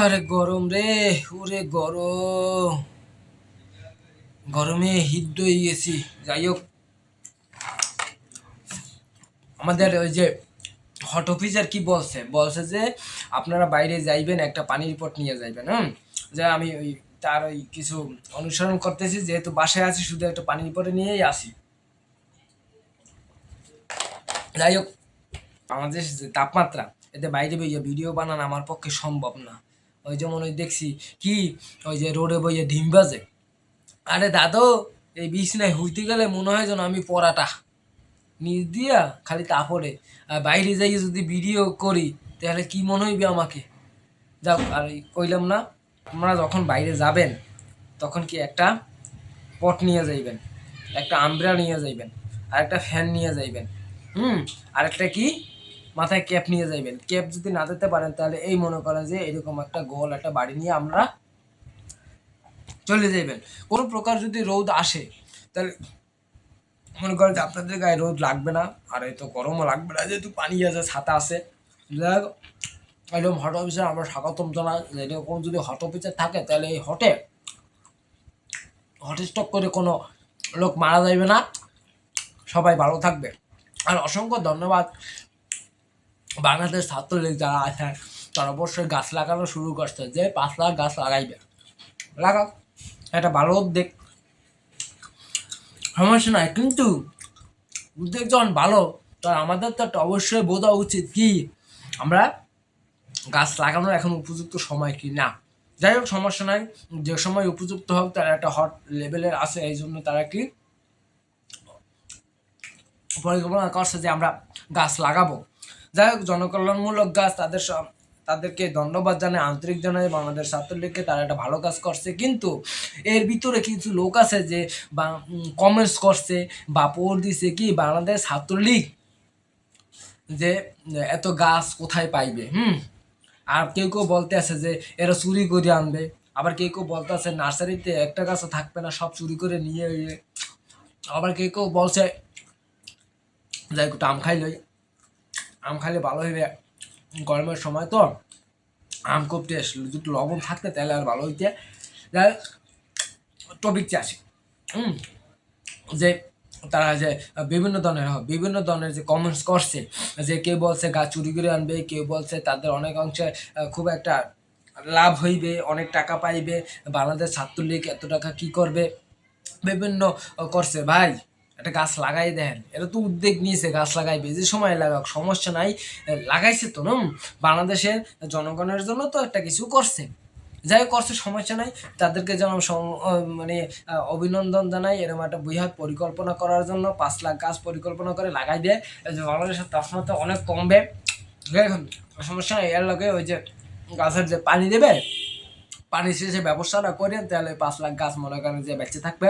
আরে গরম রে, ওরে গরম। গরমে হিট হয়ে গেছি, যাই হোক। আমাদের ওই যে হট অফিসার কি বলছে? বলছে যে আপনারা বাইরে যাইবেন, একটা পানির পট নিয়ে যাইবেন, হুম? যে আমি ওই তার ওই কিছু অনুসরণ করতেছি, যেহেতু বাসায় আছি, শুধু একটা পানির পটে নিয়েই আসি। যাই হোক আমাদের যে তাপমাত্রা, এতে বাইরে বইয়ে ভিডিও বানানো আমার পক্ষে সম্ভব না। ওই যেমন ওই দেখছি কি? ওই যে রোডে বইয়ে ডিম বাজে আরে দাদু, এই বিছনায় হইতে গেলে মনে হয় যেন আমি পড়াটা। নিজ দিয়া খালি তাপরে আর বাইরে যাই যদি ভিডিও করি, তাহলে কি মনে হইবে আমাকে? যাও আর কইলাম না, আপনারা যখন বাইরে যাবেন, তখন কি একটা পট নিয়ে যাইবেন, একটা আমব্রা নিয়ে যাইবেন আর একটা ফ্যান নিয়ে যাইবেন। হুম আর একটা কি? মাথায় ক্যাপ নিয়ে যাইবেন। ক্যাপ যদি না দিতে পারেন, তাহলে এই মনে করেন যে এরকম একটা গোল, একটা বাড়ি নিয়ে আমরা চলে যাইবেন। কোনো প্রকার যদি রোদ আসে, তাহলে মনে করেন যে আপনাদের গায়ে রোদ লাগবে না, আর এই তো গরমও লাগবে না, যেহেতু পানি আছে, ছাতা আছে। যাই একদম হট অফিসে আমরা স্বাগতম জানাই। এরকম যদি হট অফিসে থাকে, তাহলে এই হটে হট স্টক করে কোনো লোক মারা যাবে না। সবাই ভালো থাকবে। আর অসংখ্য ধন্যবাদ। বাংলাদেশ ছাত্রলীগ যারা আছে তারা অবশ্যই গাছ লাগানো শুরু করছে যে পাঁচ লাখ গাছ লাগাইবে। লাগাও একটা ভালো উদ্যোগ। সমস্যা নাই, কিন্তু উদ্যোগ যখন ভালো তখন আমাদের তো একটা অবশ্যই বোঝা উচিত কি, আমরা গাছ লাগানোর এখন উপযুক্ত সময় কি না। যাই হোক, সমস্যা নাই, যে সময় উপযুক্ত হোক, তারা একটা হট লেভেলের আছে, এই জন্য তারা কি পরিকল্পনা করছে যে আমরা গাছ লাগাবো। যাই হোক, জনকল্যাণমূলক গাছ, তাদের সব তাদেরকে ধন্যবাদ জানাই। আন্তরিক জানাই বাংলাদেশ ছাত্রলীগকে, তারা একটা ভালো কাজ করছে। কিন্তু এর ভিতরে কিছু লোক আছে যে বা কমেন্টস করছে বা পোর দিছে কি, বাংলাদেশ ছাত্রলীগ যে, এত গাছ কোথায় পাইবে? হুম? আর কেউ কেউ বলতে আছে যে, এরা চুরি করে আনবে। আবার কেউ কেউ বলতে আছে, নার্সারিতে একটা গাছও থাকবে না, সব চুরি করে নিয়ে আবার কেউ কেউ বলছে, যাই একটু আম খাই লই। আম খাইলে ভালো হইবে। গরমের সময় তো আম খুব টেস্ট দুটো লবণ থাকতে তাহলে আর ভালো হইতে। টপিক চাষি হুম যে তারা যে বিভিন্ন ধরনের বিভিন্ন ধরনের যে কমেন্টস করছে, যে কেউ বলছে গাছ চুরি করে আনবে, কেউ বলছে তাদের অনেক অংশে খুব একটা লাভ হইবে, অনেক টাকা পাইবে, বাংলাদেশ ছাত্রলীগ এত টাকা কি করবে? বিভিন্ন করছে, ভাই একটা গাছ লাগাই দেন। এটা তো উদ্যোগ নিয়েছে, গাছ লাগাইবে। যে সময় লাগাক, সমস্যা নাই। লাগাইছে তো নুম বাংলাদেশের জনগণের জন্য তো একটা কিছু করছে। যাই করছে, সমস্যা নাই। তাদেরকে যেন মানে অভিনন্দন জানাই। এরকম একটা বৃহৎ পরিকল্পনা করার জন্য পাঁচ লাখ গাছ পরিকল্পনা করে লাগাই দেয়। বাংলাদেশের তাপমাত্রা অনেক কমবে। সমস্যা নাই। এর লগে ওই যে গাছের যে পানি দেবে পানি শেষে ব্যবস্থাটা করে তাহলে পাঁচ লাখ গাছ মনে করেন যে বেঁচে থাকবে।